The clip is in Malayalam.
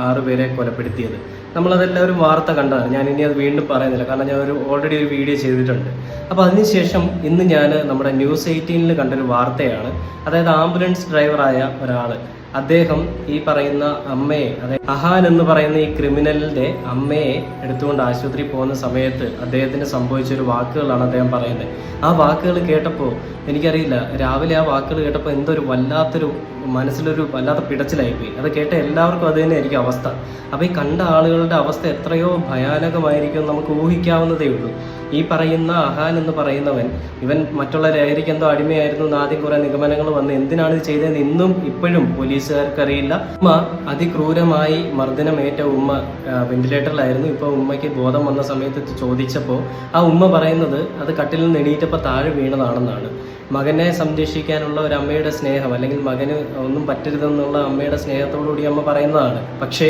ആറുപേരെ കൊലപ്പെടുത്തിയത്. നമ്മളതെല്ലാവരും വാർത്ത കണ്ടതാണ്. ഞാൻ ഇനി അത് വീണ്ടും പറയുന്നില്ല. കാരണം ഞാൻ ഒരു ഓൾറെഡി ഒരു വീഡിയോ ചെയ്തിട്ടുണ്ട്. അപ്പോൾ അതിനുശേഷം ഇന്ന് ഞാൻ നമ്മുടെ ന്യൂസ് എയ്റ്റീനിൽ കണ്ടൊരു വാർത്തയാണ്. അതായത് ആംബുലൻസ് ഡ്രൈവറായ ഒരാൾ അദ്ദേഹം ഈ പറയുന്ന അമ്മയെ അതായത് അഹാൻ എന്ന് പറയുന്ന ഈ ക്രിമിനലിന്റെ അമ്മയെ എടുത്തുകൊണ്ട് ആശുപത്രി പോകുന്ന സമയത്ത് അദ്ദേഹത്തിന് സംഭവിച്ച ഒരു വാക്കുകളാണ് അദ്ദേഹം പറയുന്നത്. ആ വാക്കുകൾ കേട്ടപ്പോൾ എനിക്കറിയില്ല രാവിലെ ആ വാക്കുകൾ കേട്ടപ്പോൾ എന്തൊരു വല്ലാത്തൊരു മനസ്സിലൊരു വല്ലാത്ത പിടച്ചിലായിപ്പോയി. അത് കേട്ട എല്ലാവർക്കും അത് തന്നെ ആയിരിക്കും അവസ്ഥ. അപ്പോൾ ഈ കണ്ട ആളുകളുടെ അവസ്ഥ എത്രയോ ഭയാനകമായിരിക്കും നമുക്ക് ഊഹിക്കാവുന്നതേ ഉള്ളൂ. ഈ പറയുന്ന അഹാൻ എന്ന് പറയുന്നവൻ ഇവൻ മറ്റുള്ള ലഹരിക്ക് എന്തോ അടിമയായിരുന്നു എന്ന് ആദ്യം കുറെ നിഗമനങ്ങൾ വന്ന് എന്തിനാണ് ഇത് ചെയ്തതെന്ന് ഇന്നും ഇപ്പോഴും പോലീസുകാർക്കറിയില്ല. ഉമ്മ അതിക്രൂരമായി മർദ്ദനമേറ്റ ഉമ്മ വെന്റിലേറ്ററിലായിരുന്നു ഇപ്പോൾ ഉമ്മയ്ക്ക് ബോധം വന്ന സമയത്ത് ചോദിച്ചപ്പോൾ ആ ഉമ്മ പറയുന്നത് അത് കട്ടിലിൽ നിന്ന് താഴെ വീണതാണെന്നാണ്. മകനെ സംരക്ഷിക്കാനുള്ള ഒരു അമ്മയുടെ സ്നേഹം അല്ലെങ്കിൽ മകന് ഒന്നും പറ്റരുതെന്നുള്ള അമ്മയുടെ സ്നേഹത്തോടുകൂടി അമ്മ പറയുന്നതാണ്. പക്ഷേ